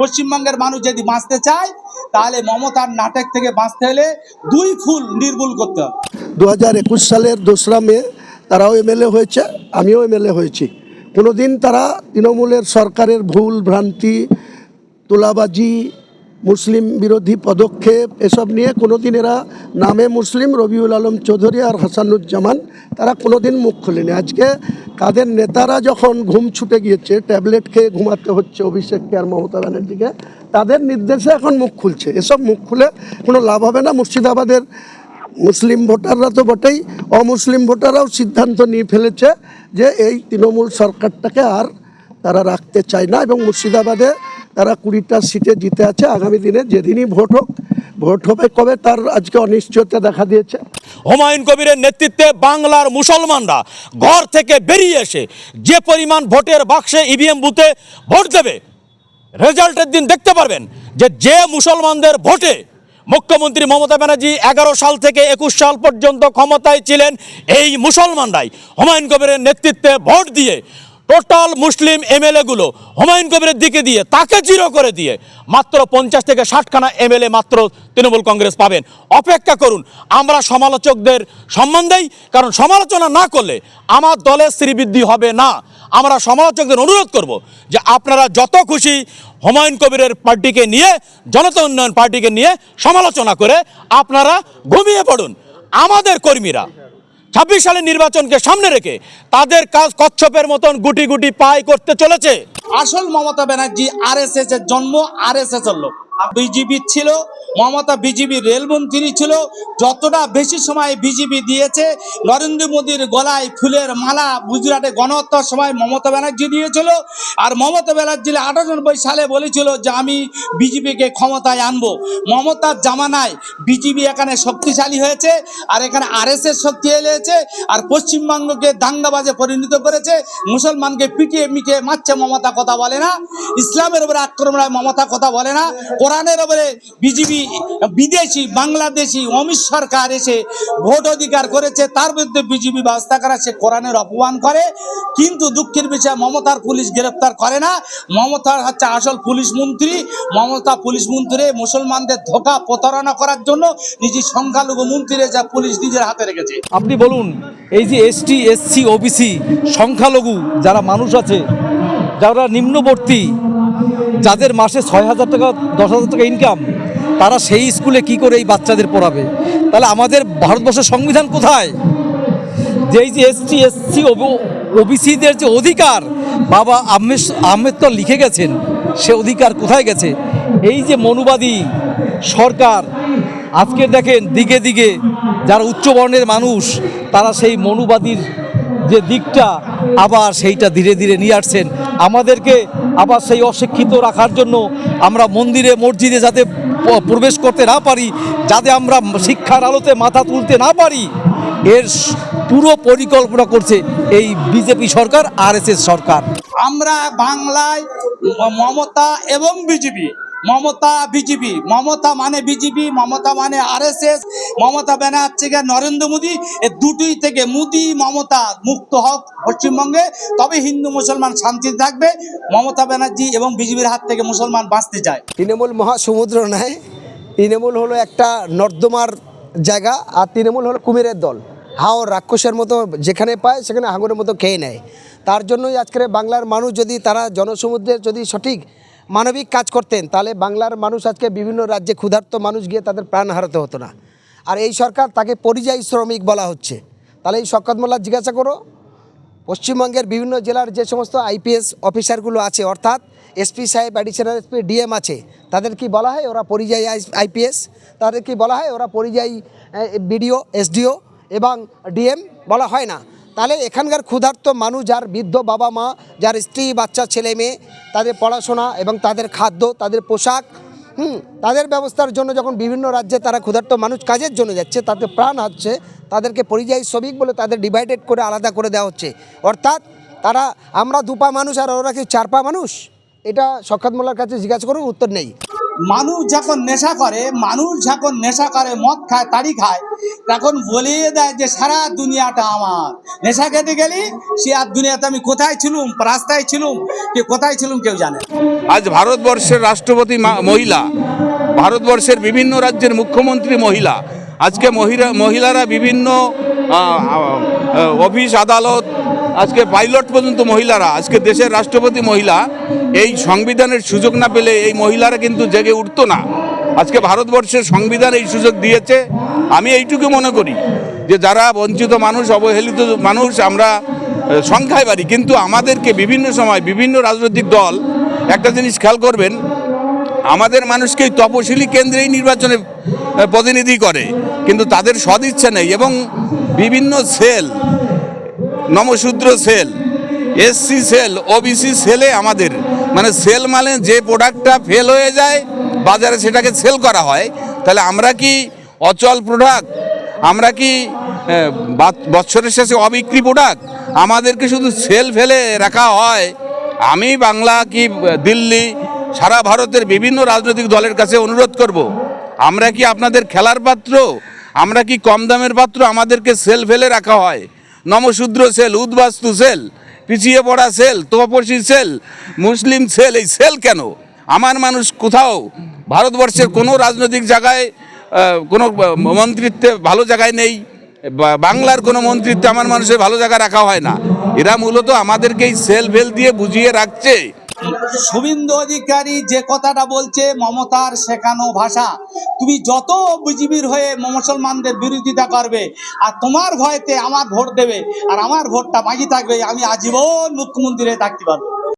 পশ্চিমবঙ্গের মানুষ যদি বাঁচতে চায়, তাহলে মমতার নাটক থেকে বাঁচতে হলে দুই ফুল নির্মূল করতে হবে। দু হাজার একুশ সালের দোসরা মে তারাও এমএলএ হয়েছে, আমিও এমএলএ হয়েছি। কোনোদিন তারা তৃণমূলের সরকারের ভুল ভ্রান্তি, তোলাবাজি মুসলিম বিরোধী পদক্ষেপ এসব নিয়ে কোনোদিন এরা নামে মুসলিম রবিউল আলম চৌধুরী আর হাসানুজ্জামান, তারা কোনোদিন মুখ খুলেনি। আজকে তাদের নেতারা যখন ঘুম ছুটে গিয়েছে, ট্যাবলেট খেয়ে ঘুমাতে হচ্ছে অভিষেককে আর মমতা ব্যানার্জিকে, তাদের নির্দেশে এখন মুখ খুলছে। এসব মুখ খুলে কোনো লাভ হবে না। মুর্শিদাবাদের মুসলিম ভোটাররা তো বটেই, অমুসলিম ভোটাররাও সিদ্ধান্ত নিয়ে ফেলেছে যে এই তৃণমূল সরকারটাকে আর তারা রাখতে চায় না এবং মুর্শিদাবাদে তারা কুড়িটা সিটে জিতে আছে, আগামী দিনে যেদিনই ভোট হোক, ভোট হবে কবে তার আজকে অনিশ্চয়তা দেখা দিয়েছে। হুমায়ুন কবিরের নেতৃত্বে বাংলার মুসলমানরা ঘর থেকে বেরিয়ে এসে যে পরিমাণ ভোটের বাক্সে ইভিএম বুথে ভোট দেবে, রেজাল্টের দিন দেখতে পারবেন যে যে মুসলমানদের ভোটে মুখ্যমন্ত্রী মমতা ব্যানার্জি এগারো সাল থেকে একুশ সাল পর্যন্ত ক্ষমতায় ছিলেন, এই মুসলমানরাই হুমায়ুন কবিরের নেতৃত্বে ভোট দিয়ে টোটাল মুসলিম এমএলএগুলো হুমায়ুন কবিরের দিকে দিয়ে, তাকে জিরো করে দিয়ে মাত্র পঞ্চাশ থেকে ষাটখানা এমএলএ মাত্র তৃণমূল কংগ্রেস পাবেন। অপেক্ষা করুন, আমরা সমালোচকদের সম্মান দেই, কারণ সমালোচনা না করলে আমার দলের শ্রীবৃদ্ধি হবে না। আমরা সমালোচকদের অনুরোধ করব যে আপনারা যত খুশি হুমায়ুন কবিরের পার্টিকে নিয়ে, জনতা উন্নয়ন পার্টিকে নিয়ে সমালোচনা করে আপনারা ঘুমিয়ে পড়ুন। আমাদের কর্মীরা ছাব্বিশ সালের নির্বাচনকে সামনে রেখে তাদের কাজ কচ্ছপের মতন গুটি গুটি পায় করতে চলেছে। আসল Mamata Banerjee R S S এর জন্ম আর এস এস এর লোক। বিজেপি ছিল, মমতা বিজেপি রেলমন্ত্রী ছিল, যতটা বেশি সময় বিজেপি দিয়েছে, নরেন্দ্র মোদীর গলায় ফুলের মালা গুজরাটে গণহত্যার সময় মমতা ব্যানার্জি দিয়েছিল, আর মমতা ব্যানার্জি আটানব্বই সালে বলেছিল যে আমি বিজেপিকে ক্ষমতায় আনব। মমতার জামানায় বিজেপি এখানে শক্তিশালী হয়েছে, আর এখানে আর এস এস শক্তি এলেছে, আর পশ্চিমবঙ্গকে দাঙ্গাবাজে পরিণত করেছে, মুসলমানকে পিটিয়ে মিটিয়ে মারছে মমতা, কথা বলে না। ইসলামের উপরে আক্রমণ মমতা, কথা বলে না। কোরআনের উপরে বিজেপি বিদেশি, বাংলাদেশি, অমিত সরকার এসে ভোট অধিকার করেছে, তার বিরুদ্ধে বিজেপি ব্যবস্থা করা সে কোরআনের অপমান করে। কিন্তু দুঃখের বিষয়, মমতার পুলিশ গ্রেপ্তার করে না। মমতার হচ্ছে আসল পুলিশ মন্ত্রী। মমতা পুলিশ মন্ত্রী মুসলমানদের ধোকা প্রতারণা করার জন্য নিজের সংখ্যালঘু মন্ত্রী যা পুলিশ নিজের হাতে রেখেছে। আপনি বলুন, এই যে এসটি, এসসি, ওবিসি, সংখ্যালঘু যারা মানুষ আছে, যারা নিম্নবর্তী যাদের মাসে ছয় হাজার টাকা, দশ হাজার টাকা ইনকাম তারা সেই স্কুলে কি করে এই বাচ্চাদের পড়াবে? তাহলে আমাদের ভারতবর্ষের সংবিধান কোথায়? যে এই যে এসটি এসসি ওবিসিদের যে অধিকার, বাবা আহমেদ আহমেদকর লিখে গেছেন, সে অধিকার কোথায় গেছে? এই যে মনুবাদী সরকার, আজকে দেখেন দিকে দিকে যারা উচ্চবর্ণের মানুষ, তারা সেই মনুবাদীর যে দিকটা আবার সেইটা ধীরে ধীরে নিয়ে আসছেন। আমাদেরকে আবার সেই অশিক্ষিত রাখার জন্য আমরা মন্দিরে, মসজিদে যাতে প্রবেশ করতে না পারি, যাতে আমরা শিক্ষার আলোতে মাথা তুলতে না পারি, এর পুরো পরিকল্পনা করছে এই বিজেপি সরকার, আর সরকার। আমরা বাংলায় মমতা এবং বিজেপি মমতা বিজেপি। মমতা মানে বিজেপি, মমতা মানে আরএসএস, মমতা ব্যানার্জিকে নরেন্দ্র মোদী, এ দুটোই থেকে মোদী, মমতা মুক্ত হোক পশ্চিমবঙ্গে। তবে হিন্দু, মুসলমান শান্তিতে থাকবে। মমতা ব্যানার্জি এবং বিজেপির হাত থেকে মুসলমান বাঁচতে চায়। তৃণমূল মহাসমুদ্র নয় তৃণমূল হলো একটা নর্দমার জায়গা আর তৃণমূল হলো কুমিরের দল। হাও রাক্ষসের মতো যেখানে পায়, সেখানে হাঙরের মতো খেয়ে নেয়। তার জন্যই আজকের বাংলার মানুষ যদি তারা জনসমুদ্রের যদি সঠিক মানবিক কাজ করতেন, তাহলে বাংলার মানুষ আজকে বিভিন্ন রাজ্যে ক্ষুধার্ত মানুষ গিয়ে তাদের প্রাণ হারাতে হতো না। আর এই সরকার তাকে পরিযায়ী শ্রমিক বলা হচ্ছে। তাহলে এই শকত মোল্লা জিজ্ঞাসা করো। পশ্চিমবঙ্গের বিভিন্ন জেলার যে সমস্ত আইপিএস অফিসারগুলো আছে, অর্থাৎ এসপি সাহেব অ্যাডিশনাল এসপি, ডিএম আছে, তাদের কি বলা হয়? ওরা পরিযায়ী আইপিএস। তাদের কি বলা হয়? ওরা পরিযায়ী বিডিও, এসডিও এবং ডিএম বলা হয় না। তাহলে এখানকার ক্ষুধার্ত মানুষ, যার বৃদ্ধ বাবা মা, যার স্ত্রী, বাচ্চা, ছেলে মেয়ে, তাদের পড়াশোনা এবং তাদের খাদ্য, তাদের পোশাক, হুম, তাদের ব্যবস্থার জন্য যখন বিভিন্ন রাজ্যে তারা ক্ষুধার্ত মানুষ কাজের জন্য যাচ্ছে, তাতে প্রাণ হচ্ছে তাদেরকে পরিযায়ী শ্রমিক বলে তাদের ডিভাইডেড করে আলাদা করে দেওয়া হচ্ছে। অর্থাৎ তারা, আমরা দুপা মানুষ আর ওরা কি চারপা মানুষ? এটা মোল্লার কাছে জিজ্ঞাসা করুন, উত্তর নেই। মানুষ যখন নেশা করে, মানুষ যখন নেশা করে, মদ খায় তাড়ি খায়, তখন বলিয়ে দেয় যে, সারা দুনিয়াটা আমার। নেশা খেতে গেলি, সে আর দুনিয়াতে আমি কোথায় ছিলুম, রাস্তায় ছিলুম, কি কোথায় ছিলুম কেউ জানে আজ ভারতবর্ষের রাষ্ট্রপতি মহিলা, ভারতবর্ষের বিভিন্ন রাজ্যের মুখ্যমন্ত্রী মহিলা, আজকে মহিলা, মহিলারা বিভিন্ন অফিস, আদালত আজকে পাইলট পর্যন্ত মহিলারা, আজকে দেশের রাষ্ট্রপতি মহিলা, এই সংবিধানের সুযোগ না পেলে এই মহিলারা কিন্তু জেগে উঠতো না। আজকে ভারতবর্ষের সংবিধান এই সুযোগ দিয়েছে। আমি এইটুকু মনে করি যে যারা বঞ্চিত মানুষ, অবহেলিত মানুষ, আমরা সংখ্যায় বাড়ি। কিন্তু আমাদেরকে বিভিন্ন সময় বিভিন্ন রাজনৈতিক দল একটা জিনিস খেয়াল করবেন, আমাদের মানুষকে তপশিলি কেন্দ্রেই নির্বাচনে প্রতিনিধি করে, কিন্তু তাদের সদিচ্ছা নেই এবং বিভিন্ন cell Namasudra cell SC cell OBC সেলে আমাদের। মানে সেল মানে যে প্রোডাক্টটা ফেল হয়ে যায়, বাজারে সেটাকে সেল করা হয়। তাহলে আমরা কি অচল প্রোডাক্ট? আমরা কি বৎসরের শেষে অবিক্রি প্রোডাক্ট? আমাদেরকে শুধু সেল ফেলে রাখা হয়। আমি বাংলা কি দিল্লি, সারা ভারতের বিভিন্ন রাজনৈতিক দলের কাছে অনুরোধ করব, আমরা কি আপনাদের খেলার পাত্র? আমরা কি কম দামের পাত্র আমাদেরকে সেল ফেলে রাখা হয়? নমশূদ্র সেল, উদ্বাস্তু সেল, পিছিয়ে পড়া সেল তপসী সেল, মুসলিম সেল, এই সেল কেন? আমার মানুষ কোথাও ভারতবর্ষের কোনো রাজনৈতিক জায়গায় কোনো মন্ত্রিত্বে ভালো জায়গায় নেই বাংলার কোনো মন্ত্রিত্বে আমার মানুষের ভালো জায়গা রাখা হয় না। এরা মূলত আমাদেরকেই সেল ভেল দিয়ে বুঝিয়ে রাখছে। শুভেন্দু অধিকারী যে কথাটা বলছে, মমতার শেখানো ভাষা। তুমি যত বিজিবির হয়ে মুসলমানদের বিরোধিতা করবে, আর তোমার ভয়তে আমার ভোট দেবে, আর আমার ভোটটা বাকি থাকবে, আমি আজীবন মুখ্যমন্ত্রী থাকতে পারব।